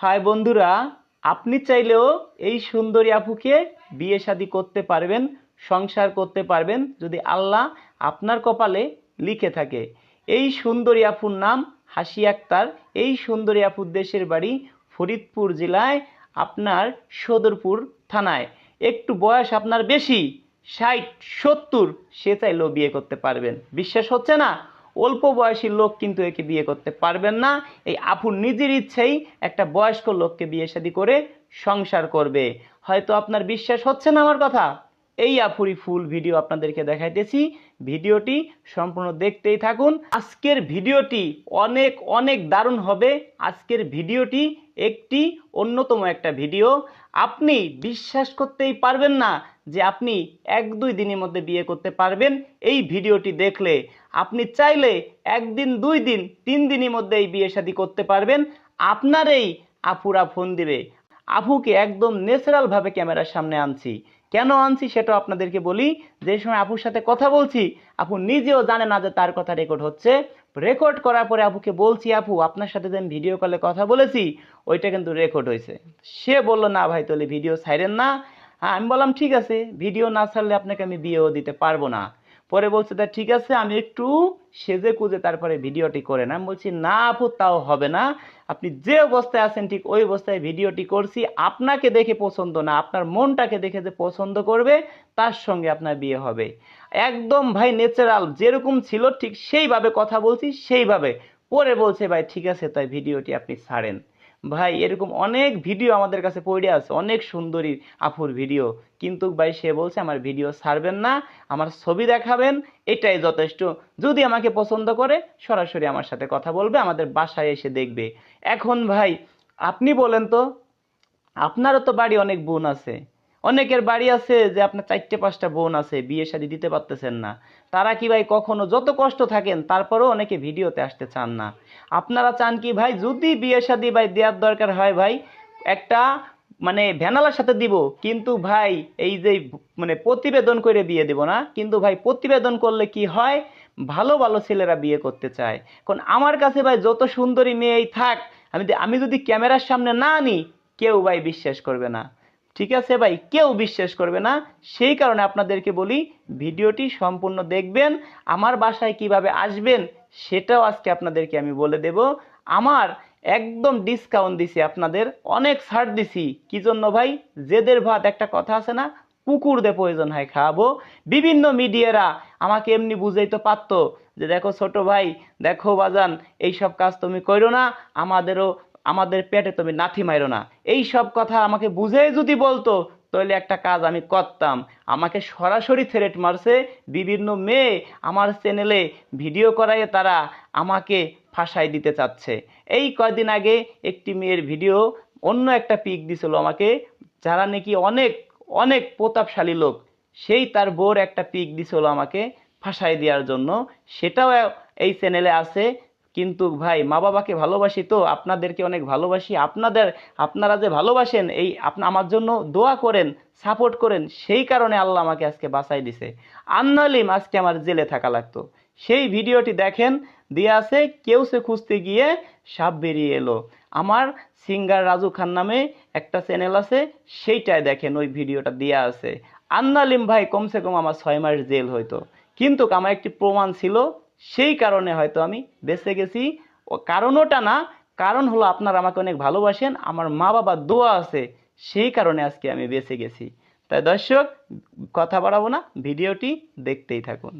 High বন্ধুরা, আপনি চাইলেও এই সুন্দরী আপুকে বিয়ে শাদী করতে পারবেন, সংসার করতে পারবেন, যদি আল্লাহ আপনার কপালে লিখে থাকে। এই সুন্দরী আপুর নাম হাসি আক্তার। এই সুন্দরী আপুর দেশের বাড়ি ফরিদপুর জেলায়, আপনার সদরপুর থানায়। একটু বয়স আপনার বেশি, ষাট, সত্তর, সে চাইলেও বিয়ে করতে পারবেন। বিশ্বাস হচ্ছে না? অল্প বয়সী লোক কিন্তু একে বিয়ে করতে পারবেন না। এই আপুর নিজের ইচ্ছেই একটা বয়স্ক লোককে বিয়ে শাদী করে সংসার করবে। হয়তো আপনার বিশ্বাস হচ্ছে না আমার কথা? এই আপুরি ফুল ভিডিও আপনাদেরকে দেখাইতেছি। ভিডিওটি সম্পূর্ণ দেখতেই থাকুন। আজকের ভিডিওটি অনেক অনেক দারুণ হবে। আজকের ভিডিওটি একটি অন্যতম একটা ভিডিও। আপনি বিশ্বাস করতেই পারবেন না যে আপনি এক, দুই দিনের মধ্যে বিয়ে করতে পারবেন। এই ভিডিওটি দেখলে আপনি চাইলে একদিন, দুই দিন, তিন দিনের মধ্যে এই বিয়ে শাদী করতে পারবেন। আপনার এই আপুরা ফোন দিবে। আপুকে একদম ন্যাচারালভাবে ক্যামেরার সামনে আনছি। কেন আনছি সেটা আপনাদেরকে বলি। যে সময় আপুর সাথে কথা বলছি, আপু নিজেও জানে না যে তার কথা রেকর্ড হচ্ছে। রেকর্ড করার পরে আপুকে বলছি, আপু, আপনার সাথে যে ভিডিও কলে কথা বলেছি, ওইটা কিন্তু রেকর্ড হয়েছে। সে বলল, না ভাই, তাহলে ভিডিও ছাইরেন না। হ্যাঁ আমি বললাম, ঠিক আছে ভিডিও না ছাড়লে আপনাকে আমি বিয়েও দিতে পারব না। পরে বলছে, তা ঠিক আছে, আমি একটু সেজে কুজে তারপরে ভিডিওটি করে না বলছি, না আপু, তাও হবে না। আপনি যে অবস্থায় আছেন, ঠিক ওই অবস্থায় ভিডিওটি করছি। আপনাকে দেখে পছন্দ না, আপনার মনটাকে দেখে যে পছন্দ করবে, তার সঙ্গে আপনার বিয়ে হবে। একদম ভাই ন্যাচারাল যেরকম ছিল, ঠিক সেইভাবে কথা বলছি, সেইভাবে। পরে বলছে, ভাই, ঠিক আছে, তাই ভিডিওটি আপনি ছাড়েন। ভাই, এরকম অনেক ভিডিও আমাদের কাছে পড়ে আছে, অনেক সুন্দরী আপুর ভিডিও। কিন্তু ভাই, সে বলছে, আমার ভিডিও ছাড়বেন না, আমার ছবি দেখাবেন, এটাই যথেষ্ট। যদি আমাকে পছন্দ করে, সরাসরি আমার সাথে কথা বলবে, আমাদের বাসায় এসে দেখবে। এখন ভাই, আপনি বলেন তো, আপনারও তো বাড়ি অনেক বোন আছে। অনেকের বাড়ি আছে যে আপনার চারটে, পাঁচটা বোন আছে, বিয়ে শাদী দিতে পারতেছেন না। তারা কি ভাই কখনো যত কষ্ট থাকেন, তারপরেও অনেকে ভিডিওতে আসতে চান না। আপনারা চান কি ভাই, যদি বিয়ে শাদী ভাই দেওয়ার দরকার হয় ভাই, একটা মানে ভ্যানালার সাথে দিব, কিন্তু ভাই এই যে মানে প্রতিবেদন করে বিয়ে দিব না, কিন্তু ভাই প্রতিবেদন করলে কি হয়? ভালো ভালো ছেলেরা বিয়ে করতে চায়। কারণ আমার কাছে ভাই যত সুন্দরী মেয়েই থাক, আমি আমি যদি ক্যামেরার সামনে না আনি, কেউ ভাই বিশ্বাস করবে না। ঠিক আছে ভাই? কেউ বিশ্বাস করবে না। সেই কারণে আপনাদেরকে বলি, ভিডিওটি সম্পূর্ণ দেখবেন। আমার বাসায় কীভাবে আসবেন, সেটাও আজকে আপনাদেরকে আমি বলে দেব। আমার একদম ডিসকাউন্ট দিছি আপনাদের, অনেক ছাড় দিছি। কি জন্য ভাই? জেদের ভাত একটা কথা আছে না কুকুর দে প্রয়োজন হয় খাওয়াবো বিভিন্ন মিডিয়ারা আমাকে এমনি বুঝাইতে পারতো যে, দেখো ছোট ভাই, দেখো বাজান, এইসব কাজ তুমি করো না। আমাদেরও আমাদের পেটে তুমি নাথি মাইরো না। এই সব কথা আমাকে বুঝেই যদি বলতো, তাহলে একটা কাজ আমি করতাম। আমাকে সরাসরি থ্রেট মারছে বিভিন্ন মেয়ে আমার চ্যানেলে ভিডিও করায় তারা আমাকে ফাঁসাই দিতে চাচ্ছে। এই কয়দিন আগে একটি মেয়ের ভিডিও অন্য একটা পিক দিছিল আমাকে, যারা নাকি অনেক অনেক প্রতাপশালী লোক, সেই তার বোর একটা পিক দিছিল আমাকে ফাঁসাই দেওয়ার জন্য। সেটাও এই চ্যানেলে আছে। কিন্তু ভাই, মা বাবাকে ভালোবাসি তো, আপনাদেরকে অনেক ভালোবাসি। আপনাদের, আপনারা যে ভালোবাসেন, এই আপনা, আমার জন্য দোয়া করেন, সাপোর্ট করেন, সেই কারণে আল্লাহ আমাকে আজকে বাঁচাই দিছে। আন্নালিম আজকে আমার জেলে থাকা লাগতো। সেই ভিডিওটি দেখেন, দিয়ে আছে, কেউ সে খুঁজতে গিয়ে সাপ বেরিয়ে এলো। আমার সিঙ্গার রাজু খান নামে একটা চ্যানেল আছে, সেইটায় দেখেন, ওই ভিডিওটা দেওয়া আছে। আন্নালিম ভাই, কমসে কম আমার ছয় মাস জেল হইতো। কিন্তু আমার একটি প্রমাণ ছিল সেই কারণে হয়তো আমি বেঁচে গেছি। কারণ ওটা না, কারণ হলো আপনারা আমাকে অনেক ভালোবাসেন, আমার মা বাবার দোয়া আছে, সেই কারণে আজকে আমি বেঁচে গেছি। তাই দর্শক, কথা বাড়াবো না, ভিডিওটি দেখতেই থাকুন।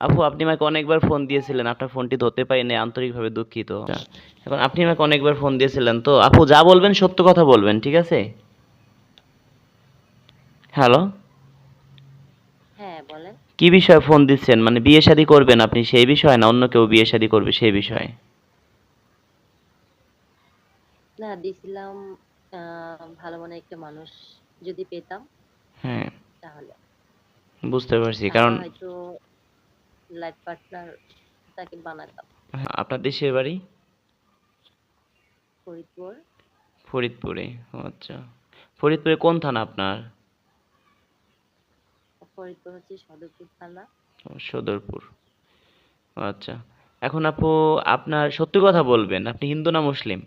আপু, আপনি আমাকে অনেকবার ফোন দিয়েছিলেন, আপনার ফোনটি ধরতে পারিনি, আন্তরিকভাবে দুঃখিত। এখন আপনি আমাকে অনেকবার ফোন দিয়েছিলেন, তো আপু, যা বলবেন সত্য কথা বলবেন, ঠিক আছে? হ্যালো? হ্যাঁ কি বিষয়ে ফোন দিচ্ছেন? মানে বিয়ে শাদী করবেন আপনি সেই বিষয়ে না অন্য কেউ বিয়ে শাদী করবে সেই বিষয়ে? না দিছিলাম ভালো মনে একটা মানুষ যদি পেতাম হ্যাঁ। তাহলে। বুঝতে পারছি কারণ হয়তো লাইফ পার্টনার তাকে বানাতাম। আপনার দেশের বাড়ি? ফরিদপুর। ফরিদপুরে আচ্ছা। ফরিদপুরে কোন থানা আপনার? ফরিদপুর হচ্ছে সদরপুর থানা। সদরপুর। আচ্ছা। এখন আপু আপনার সত্যি কথা বলবেন আপনি হিন্দু না মুসলিম?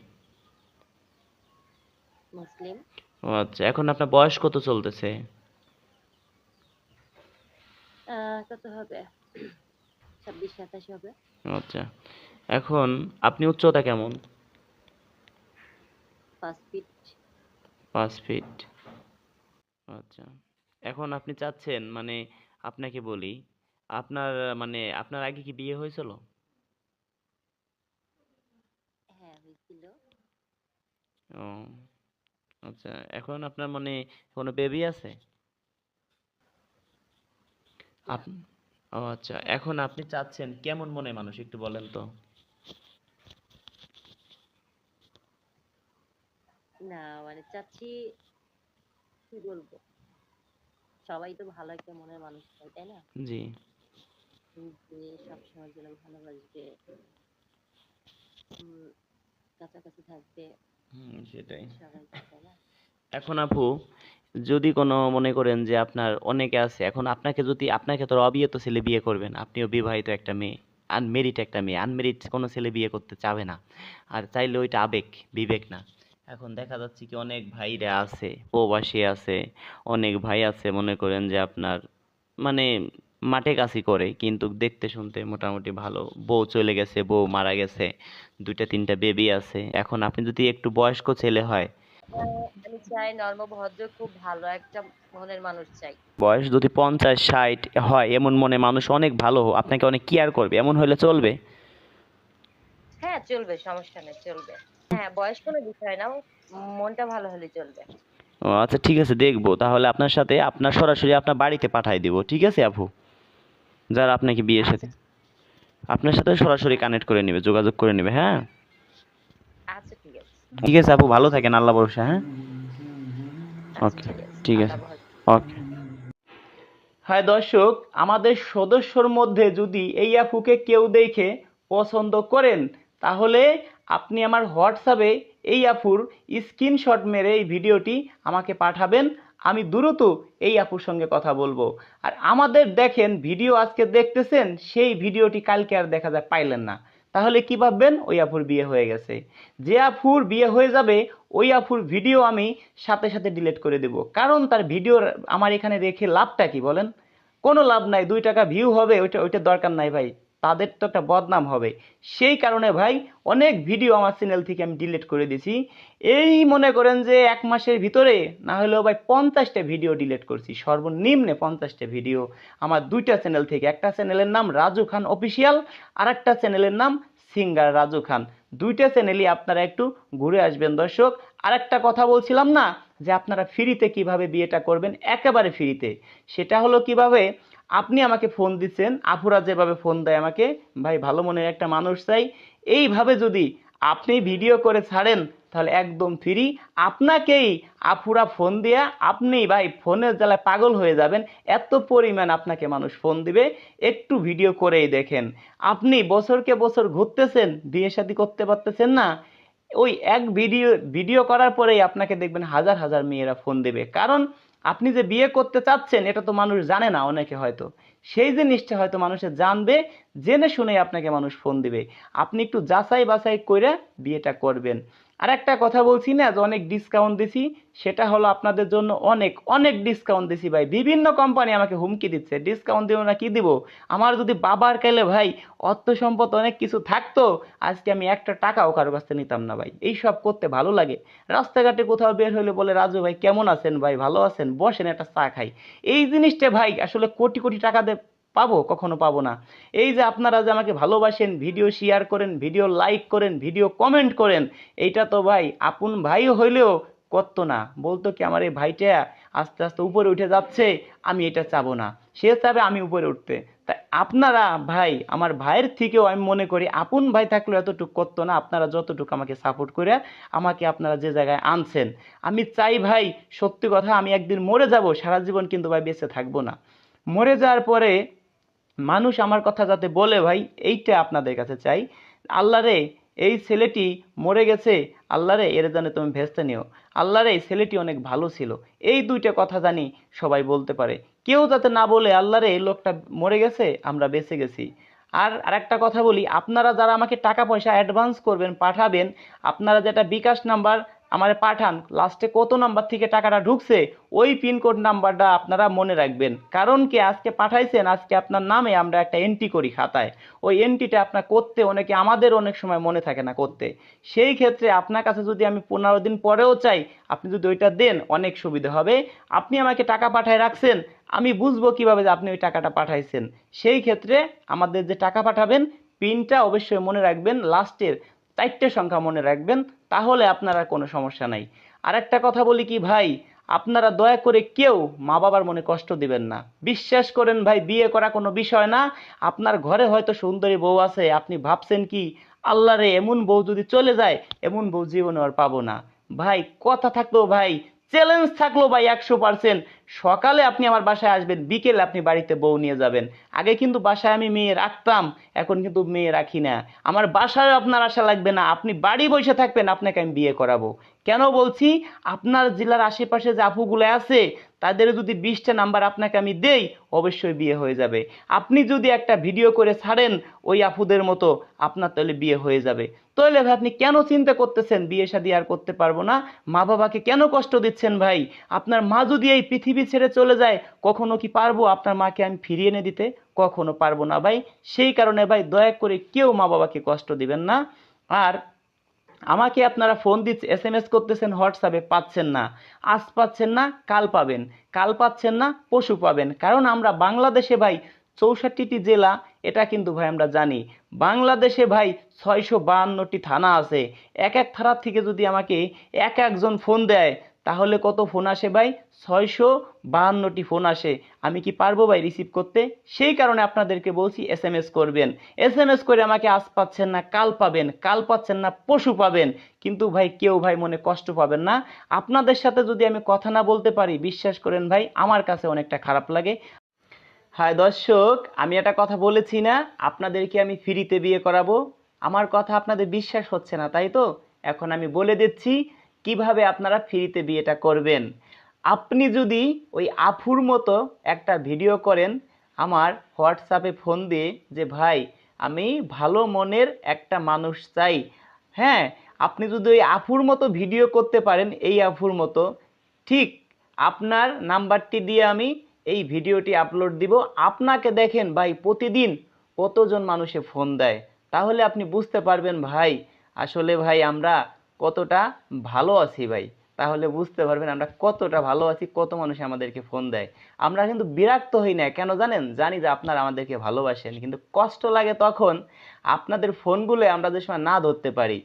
মুসলিম। ও আচ্ছা। এখন আপনার বয়স কত চলতেছে? কত হবে? ছাব্বিশ সাতাশ হবে। আচ্ছা। এখন আপনি উচ্চতা কেমন? পাঁচ ফিট। পাঁচ ফিট। আচ্ছা। এখন আপনি চাচ্ছেন মানে আপনাকে বলি আপনার মানে আপনার আগে কি বিয়ে হয়েছিল? হ্যাঁ হয়েছিল। ও আচ্ছা এখন আপনার মানে কোনো বেবি আছে? আপ ও আচ্ছা এখন আপনি চাচ্ছেন কেমন মনে মানুষ একটু বলেন তো? না মানে চাচ্ছি কি বলব? সবাই তো ভালো একটা মনের মানুষ চাই তাই না? জি। যে সবসময় যেন ভালোবাসবে কাছাকাছি থাকবে হুম সেটাই। সবাই তাই না? এখন আপু যদি কোনো মনে করেন যে আপনার অনেকে আছে এখন আপনাকে যদি আপনাকে তো অবিবাহিত ছেলে বিয়ে করবেন আপনিও বিবাহিত একটা মেয়ে আনমেরিড একটা মেয়ে আনমেরিড কোনো ছেলে বিয়ে করতে চাবে না আর চাইলে ওইটা আবেগ বিবেক না। এখন দেখা যাচ্ছে কি অনেক ভাইরা আছে প্রবাসী আছে অনেক ভাই আছে মনে করেন যে আপনার মানে মাঠে কাছি করে কিন্তু দেখতে শুনতে মোটামুটি ভালো। বউ চলে গেছে বউ মারা গেছে দুইটা তিনটা বেবি আছে। এখন আপনি যদি একটু বয়স্ক ছেলে হয়। আমি চাই নর্ম ভদ্র খুব ভালো একটা মনের মানুষ চাই। বয়স যদি পঞ্চাশ ষাট হয় এমন মনে মানুষ অনেক ভালো আপনাকে অনেক কেয়ার করবে এমন হলে চলবে? হ্যাঁ চলবে সমস্যা নেই চলবে। হ্যাঁ বয়স কোনো বিষয় না মনটা ভালো হলে চলবে। ও আচ্ছা ঠিক আছে দেখব। তাহলে আপনার সাথে আপনার সরাসরি আপনার বাড়িতে পাঠাই দিব ঠিক আছে আপু? যারা আপনাকে বিয়ের সাথে। আপনার সাথে সরাসরি কানেক্ট করে নেবে যোগাযোগ করে নেবে হ্যাঁ? আচ্ছা ঠিক আছে। ঠিক আছে আপু ভালো থাকেন আল্লাহ ভরসা হ্যাঁ? আচ্ছা, ওকে ঠিক আছে। ঠিক আছে। ওকে হ্যাঁ দর্শক আমাদের সদস্যর মধ্যে যদি এই আপুকে কেউ দেখে পছন্দ করেন তাহলে আপনি আমার হোয়াটসঅ্যাপে এই আপুর স্ক্রিনশট মেরে এই ভিডিওটি আমাকে পাঠাবেন। আমি দ্রুত এই আপুর সঙ্গে কথা বলব। আর আমাদের দেখেন, ভিডিও আজকে দেখতেছেন, সেই ভিডিওটি কালকে আর দেখা যায় পাইলেন না। তাহলে কি ভাববেন? ওই আপুর বিয়ে হয়ে গেছে। যে আপুর বিয়ে হয়ে যাবে, ওই আপুর ভিডিও আমি সাথে সাথে ডিলিট করে দেব। কারণ তার ভিডিও আমার এখানে রেখে লাভটা কি বলেন? কোনো লাভ নাই, দুই টাকা ভিউ হবে, ওইটা ওইটা দরকার নাই ভাই। তাদের তো একটা বদনাম হবে। সেই কারণে ভাই, অনেক ভিডিও আমার চ্যানেল থেকে আমি ডিলিট করে দিছি এই মনে করেন যে এক মাসের ভিতরে, না হলেও ভাই পঞ্চাশটা ভিডিও ডিলিট করছি। সর্বনিম্নে পঞ্চাশটা ভিডিও আমার দুইটা চ্যানেল থেকে, একটা চ্যানেলের নাম রাজু খান অফিসিয়াল আর একটা চ্যানেলের নাম সিঙ্গার রাজু খান। দুইটা চ্যানেলই আপনারা একটু ঘুরে আসবেন দর্শক। আর একটা কথা বলছিলাম না, যে আপনারা ফ্রিতে কীভাবে বিয়েটা করবেন? একেবারে ফ্রিতে। সেটা হলো কীভাবে? আপনি আমাকে ফোন দিচ্ছেন আফুরা যেভাবে ফোন দেয় আমাকে, ভাই, ভালো মনের একটা মানুষ চাই। এইভাবে যদি আপনি ভিডিও করে ছাড়েন তাহলে একদম ফ্রি। আপনাকেই আফুরা ফোন দিয়া আপনি ভাই ফোনের জ্বালায় পাগল হয়ে যাবেন। এত পরিমাণ আপনাকে মানুষ ফোন দিবে। একটু ভিডিও করেই দেখেন। আপনি বছরকে বছর ঘুরতেছেন, বিয়ে শাদী করতে পারতেছেন না। ওই এক ভিডিও ভিডিও করার পরেই আপনাকে দেখবেন হাজার হাজার মেয়েরা ফোন দেবে। কারণ আপনি যে বিয়ে করতে চাচ্ছেন, এটা তো মানুষ জানে না অনেকে হয়তো। সেই জিনিসটা হয়তো মানুষে জানবে, জেনে শুনে আপনাকে মানুষ ফোন দিবে। আপনি একটু যাচাই বাছাই করে বিয়েটা করবেন। আর একটা কথা বলছি না যে অনেক ডিসকাউন্ট দিছি, সেটা হলো আপনাদের জন্য অনেক অনেক ডিসকাউন্ট দিছি ভাই। বিভিন্ন কোম্পানি আমাকে হুমকি দিচ্ছে। ডিসকাউন্ট দিব না কি দিব? আমার যদি বাবার কালে ভাই অর্থ সম্পদ অনেক কিছু থাকতো, আজকে আমি একটা টাকাও কারও কাছ নিতাম না ভাই। এই সব করতে ভালো লাগে। রাস্তাঘাটে কোথাও বের হলে বলে, রাজু ভাই, কেমন আছেন ভাই? ভালো আছেন? বসেন, একটা চা খাই। এই জিনিসটা ভাই আসলে কোটি কোটি টাকা দিয়ে পাবো, কখনো পাবো না। এই যে আপনারা যে আমাকে ভালোবাসেন, ভিডিও শেয়ার করেন, ভিডিও লাইক করেন, ভিডিও কমেন্ট করেন, এইটা তো ভাই আপন ভাই হইলেও করতো না। বলতো কি, আমার এই ভাইটা আস্তে আস্তে উপরে উঠে যাচ্ছে, আমি এটা চাবো না। সে চাবে আমি উপরে উঠতে। তাই আপনারা ভাই, আমার ভাইয়ের থেকেও আমি মনে করি, আপন ভাই থাকলেও এতটুকু করতো না। আপনারা যতটুকু আমাকে সাপোর্ট করে আমাকে আপনারা যে জায়গায় আনছেন। আমি চাই ভাই, সত্যি কথা, আমি একদিন মরে যাব, সারা জীবন কিন্তু ভাই বেঁচে থাকব না। মরে যাওয়ার পরে মানুষ আমার কথা যাতে বলে ভাই, এইটা আপনাদের কাছে চাই। আল্লাহ রে এই ছেলেটি মরে গেছে আল্লাহ রে এর জানে তুমি ভেস্তে নিও। আল্লাহ রে এই ছেলেটি অনেক ভালো ছিল। এই দুইটা কথা জানি সবাই বলতে পারে। কেউ যাতে না বলে আল্লাহ রে এই লোকটা মরে গেছে, আমরা বেঁচে গেছি। আর আরেকটা কথা বলি, আপনারা যারা আমাকে টাকা পয়সা অ্যাডভান্স করবেন, পাঠাবেন, আপনারা যেটা বিকাশ নাম্বার আমারে পাঠান। লাস্টে কত নাম্বার থেকে টাকাটা ঢুকছে, ওই পিনকোড নাম্বারটা আপনারা মনে রাখবেন। কারণ কি, আজকে পাঠাইছেন, আজকে আপনার নামে আমরা একটা এন্ট্রি করি খাতায়। ওই এন্ট্রিটা আপনার করতে অনেকে আমাদের অনেক সময় মনে থাকে না করতে। সেই ক্ষেত্রে আপনার কাছে যদি আমি পনেরো দিন পরেও চাই, আপনি যদি ওইটা দেন, অনেক সুবিধা হবে। আপনি আমাকে টাকা পাঠায় রাখছেন, আমি বুঝব কীভাবে যে আপনি ওই টাকাটা পাঠাইছেন। সেই ক্ষেত্রে আমাদের যে টাকা পাঠাবেন পিনটা অবশ্যই মনে রাখবেন। লাস্টের চারটে সংখ্যা মনে রাখবেন। তাহলে আপনারা কোনো সমস্যা নাই। আর একটা কথা বলি কি ভাই, আপনারা দয়া করে কেউ মা বাবার মনে কষ্ট দিবেন না। বিশ্বাস করেন ভাই, বিয়ে করা কোনো বিষয় না। আপনার ঘরে হয়তো সুন্দরী বউ আছে, আপনি ভাবছেন কি, আল্লাহরে এমন বউ যদি চলে যায়, এমন বউ জীবনে আর পাবো না। ভাই, কথা থাকলেও ভাই চ্যালেঞ্জ থাকল ভাই একশো পার্সেন্ট সকালে আপনি আমার বাসায় আসবেন, বিকেলে আপনি বাড়িতে বউ নিয়ে যাবেন। আগে কিন্তু বাসায় আমি মেয়ে রাখতাম, এখন কিন্তু মেয়ে রাখি না। আমার বাসায় আপনার আশা লাগবে না, আপনি বাড়ি বসে থাকবেন, আপনাকে আমি বিয়ে করাবো। কেন বলছি? আপনার জেলার আশেপাশে যে আপুগুলো আছে তাদের যদি বিশটা নাম্বার আপনাকে আমি দেই, অবশ্যই বিয়ে হয়ে যাবে। আপনি যদি একটা ভিডিও করে ছাড়েন, ওই আপুদের মতো আপনার তাহলে বিয়ে হয়ে যাবে। তাহলে ভাই আপনি কেন চিন্তা করতেছেন? বিয়ে শাদী আর করতে পারব না। মা বাবাকে কেন কষ্ট দিচ্ছেন ভাই? আপনার মা যদি এই পৃথিবী ছেড়ে চলে যায়, কখনো কি পারব আপনার মাকে আমি ফিরিয়ে এনে দিতে? কখনো পারব না ভাই। সেই কারণে ভাই দয়া করে কেউ মা বাবাকে কষ্ট দিবেন না। আর আমাকে আপনারা ফোন দিচ্ছে এস এম এস করতেছেন, হোয়াটসঅ্যাপে পাচ্ছেন না। আজ পাচ্ছেন না, কাল পাবেন। কাল পাচ্ছেন না পশু পাবেন। কারণ আমরা বাংলাদেশে ভাই চৌষট্টিটি জেলা, এটা কিন্তু ভাই আমরা জানি। বাংলাদেশে ভাই ছয়শো বাহান্নটি থানা আছে। এক এক থানার থেকে যদি আমাকে এক একজন ফোন দেয় তাহলে কত ফোন আসে ভাই? ছয়শো বাহান্নটি ফোন আসে। আমি কি পারব ভাই রিসিভ করতে? সেই কারণে আপনাদেরকে বলছি এস এম এস করবেন। এস এম এস করে আমাকে আজ পাচ্ছেন না, কাল পাবেন। কাল পাচ্ছেন না পশু পাবেন। কিন্তু ভাই কেউ ভাই মনে কষ্ট পাবেন না। আপনাদের সাথে যদি আমি কথা না বলতে পারি, বিশ্বাস করেন ভাই, আমার কাছে অনেকটা খারাপ লাগে। হাই দর্শক, আমি একটা কথা বলেছি না, আপনাদেরকে আমি ফ্রিতে বিয়ে করাবো। আমার কথা আপনাদের বিশ্বাস হচ্ছে না, তাই তো? এখন আমি বলে দিচ্ছি কীভাবে আপনারা ফ্রিতে বিয়েটা করবেন? আপনি যদি ওই আফুর মতো একটা ভিডিও করেন আমার হোয়াটসঅ্যাপে ফোন দিয়ে যে, ভাই, আমি ভালো মনের একটা মানুষ চাই। হ্যাঁ আপনি যদি ওই আফুর মতো ভিডিও করতে পারেন, এই আফুর মতো, ঠিক আপনার নাম্বারটি দিয়ে আমি এই ভিডিওটি আপলোড দিব। আপনাকে দেখেন, ভাই, প্রতিদিন কতজন মানুষে ফোন দেয়? তাহলে আপনি বুঝতে পারবেন, ভাই, আসলে ভাই, আমরা কতটা ভালো আছি ভাই? তাহলে বুঝতে পারবেন আমরা কতটা ভালো আছি, কত মানুষ আমাদেরকে ফোন দেয়। আমরা কিন্তু বিরক্ত হই না, কেন জানেন? জানি যে আপনারা আমাদেরকে ভালোবাসেন, কিন্তু কষ্ট লাগে তখন আপনাদের ফোনগুলো আমরা যে সময় না ধরতে পারি।